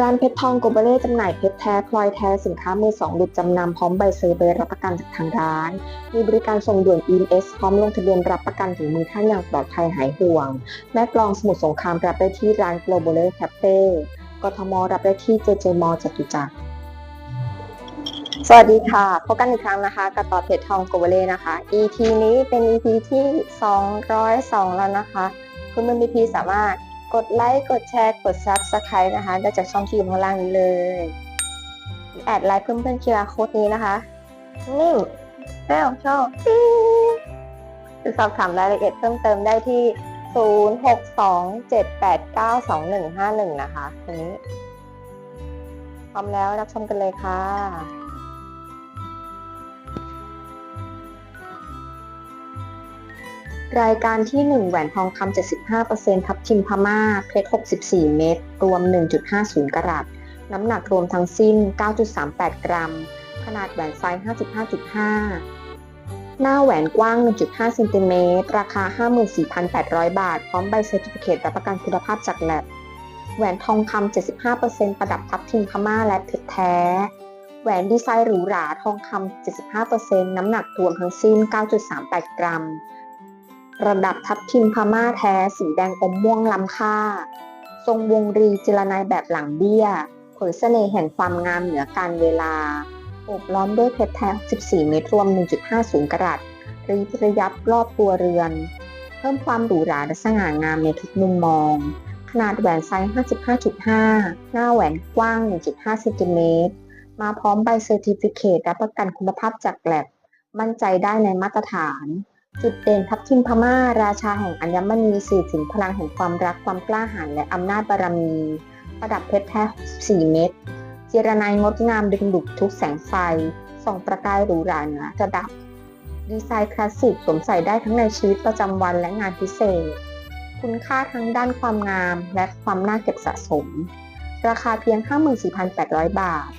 ร้านเพชรทองโกเบเล่จำหน่ายเพชรแท้พลอยแท้สินค้ามือสองหลุดจำนำพร้อมใบเซอร์ใบรับประกันจากทางร้าน มีบริการส่งด่วน EMS พร้อมลงทะเบียนรับประกันถึงมือท่านอย่างปลอดภัยหายห่วง แม่กลองสมุทรสงครามรับได้ที่ร้าน Global Cafe กทมรับได้ที่ JJ m จตุจักรสวัสดีค่ะพบกันอีกครั้งนะคะ กับต่อเพจทองโกเบเล่นะคะ EP นี้เป็น EP ที่ 202 แล้วนะคะ คุณเป็น EP สามารถ กดไลค์กดแชร์กด Subscribe นะคะได้จากช่องที่อยู่ข้างล่างนี้เลย แอดไลน์เพื่อนเพื่อน QR Code นี้นะคะ นี่แม่ของช่องติ๊งหรือสอบถามรายละเอียดเพิ่มเติมได้ที่ 0627892151 นะคะตรงนี้พร้อมแล้วรับชมกันเลยค่ะ รายการที่ 1 แหวนทองคำ75%ทับทิมพม่า เพชร 64 เม็ด รวม 1.50 กรัต น้ำหนักรวมทั้งสิ้น 9.38 กรัม ขนาดแหวนไซส์ 55.5 หน้าแหวนกว้าง 1.5 เซนติเมตร ราคา 54,800 บาท พร้อมใบเซอร์ติฟิเคตรับประกันคุณภาพจากแลบแหวนทองคำ 75%ประดับทับทิมพม่าและเพชรแท้ แหวนดีไซน์หรูหราทองคำ 75%น้ำหนักรวมทั้งสิ้น 9.38 กรัม ระดับทับทิมพม่าแท้สีแดงอมม่วงล้ำค่า ทรงวงรีเจรนายแบบหลังเบี้ย เผยเสน่ห์แห่งความงามเหนือการเวลาโอบล้อมด้วยเพชรแท้ 14 เมตรรวม 1.50 กรัตรีบระยับรอบตัวเรือน เพิ่มความหรูหราและสง่างามในทุกมุมมอง ขนาดแหวนไซส์ 55.5 หน้าแหวนกว้าง 1.5 เซนติเมตร มาพร้อมใบเซอร์ติฟิเคตรับประกันคุณภาพจากแลบมั่นใจได้ในมาตรฐาน จุดเด่นทับทิมพม่า ราชาแห่งอัญมณีสื่อถึงพลังแห่งความรักความกล้าหาญและอำนาจบารมี ประดับเพชรแท้4เม็ดเจรนายงดงามดึงดูดทุกแสงไฟ ส่องประกายหรูหราเหนือระดับ ดีไซน์คลาสสิกสวมใส่ได้ทั้งในชีวิตประจำวันและงานพิเศษ คุณค่าทั้งด้านความงามและความน่าเก็บสะสม ราคาเพียง 54,800 บาท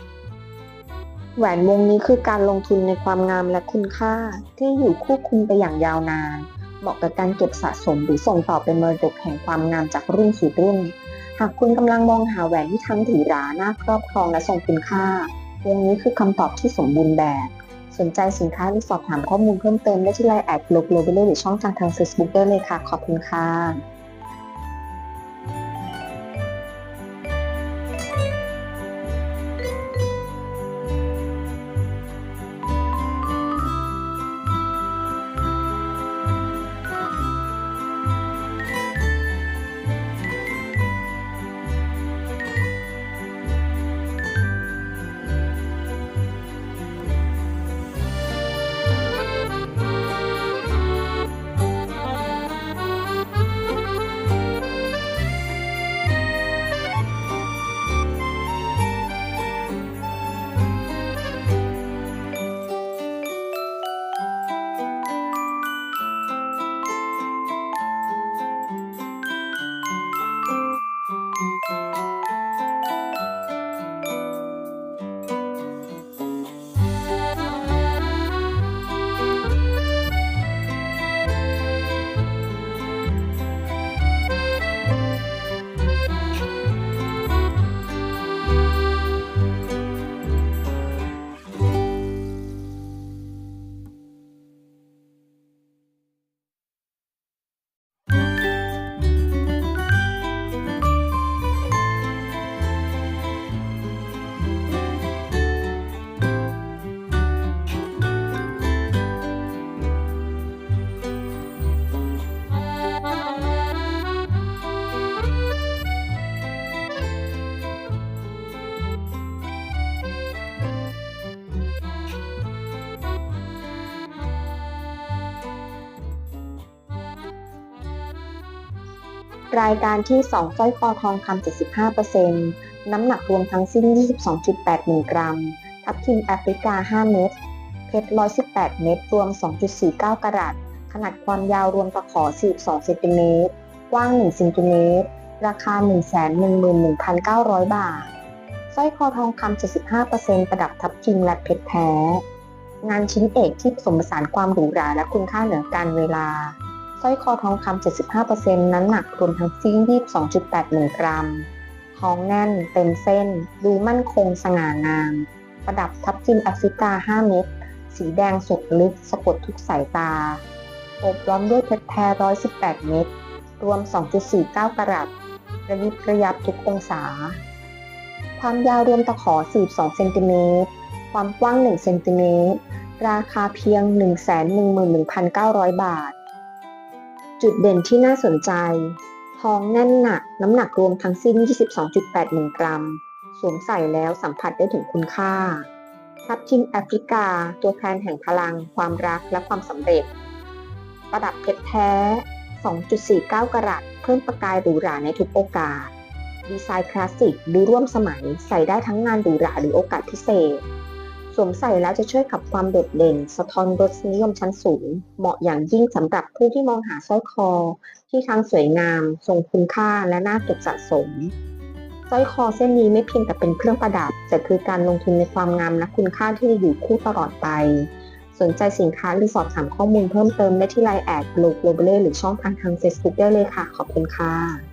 แหวนวงนี้คือการลงทุนในความงามและคุณค่า ที่อยู่คู่คุณไปอย่างยาวนาน เหมาะกับการเก็บสะสมหรือส่งต่อเป็นมรดกแห่งความงามจากรุ่นสู่รุ่น หากคุณกำลังมองหาแหวนที่ทั้งถือราน่าครอบครองและทรงคุณค่าวงนี้คือคำตอบที่สมบูรณ์แบบ สนใจสินค้าหรือสอบถามข้อมูลเพิ่มเติมได้ที่ไลน์แอดโลโกโบหรือช่องทางทาง Facebook ได้เลยค่ะ ขอบคุณค่ะ รายการที่ 2 สร้อยคอทองคำ75%น้ำหนักรวมทั้งสิ้น 22.81 กรัม ทับทิมแอฟริกา 5 เม็ด เพชร 118 เม็ด รวม 2.49 กรัต ขนาดความยาวรวมตะขอ 42 เซนติเมตร กว้าง 1 เซนติเมตร ราคา 111,900 บาท สร้อยคอทองคำ75%ประดับทับทิมและเพชรแท้ งานชิ้นเอกที่ผสมผสานความหรูหราและคุณค่าเหนือการเวลา สร้อยคอทองคำ75%น้ำหนักรวมทั้งสิ้น 22.81 กรัม ท้องแน่นเต็มเส้น ดูมั่นคงสง่างาม ประดับทับทิมแอฟริกา 5 เม็ด สีแดงสดลึก สะกดทุกสายตาโอบล้อมด้วยเพชรแท้ 118 เม็ด รวม 2.49 กรัตระยิบระยับทุกองศา ความยาวรวมตะขอ 42 เซนติเมตร ความกว้าง 1 เซนติเมตร ราคาเพียง 111,900 บาท จุดเด่นที่น่าสนใจ ท้องแน่นหนัก น้ำหนักรวมทั้งสิ้น 22.81กรัม สวมใส่แล้วสัมผัสได้ถึงคุณค่าทับทิมแอฟริกา ตัวแทนแห่งพลัง ความรักและความสำเร็จ ประดับเพชรแท้ 2.49 กรัต เพิ่มประกายหรูหราในทุกโอกาส ดีไซน์คลาสสิก ดูร่วมสมัย ใส่ได้ทั้งงานหรูหราหรือโอกาสพิเศษ สวมใส่แล้วจะช่วยขับความโดดเด่น สะท้อนรสนิยมชั้นสูง เหมาะอย่างยิ่งสำหรับผู้ที่มองหาสร้อยคอ ที่ทั้งสวยงาม ทรงคุณค่าและน่าเก็บสะสมสร้อยคอเส้นนี้ไม่เพียงแต่เป็นเครื่องประดับ แต่คือการลงทุนในความงามและคุณค่าที่จะอยู่คู่ตลอดไป สนใจสินค้าหรือสอบถามข้อมูลเพิ่มเติมได้ที่ไลน์แอดโลโกลเบหรือช่องทางทาง Facebook ได้เลยค่ะ ขอบคุณค่ะ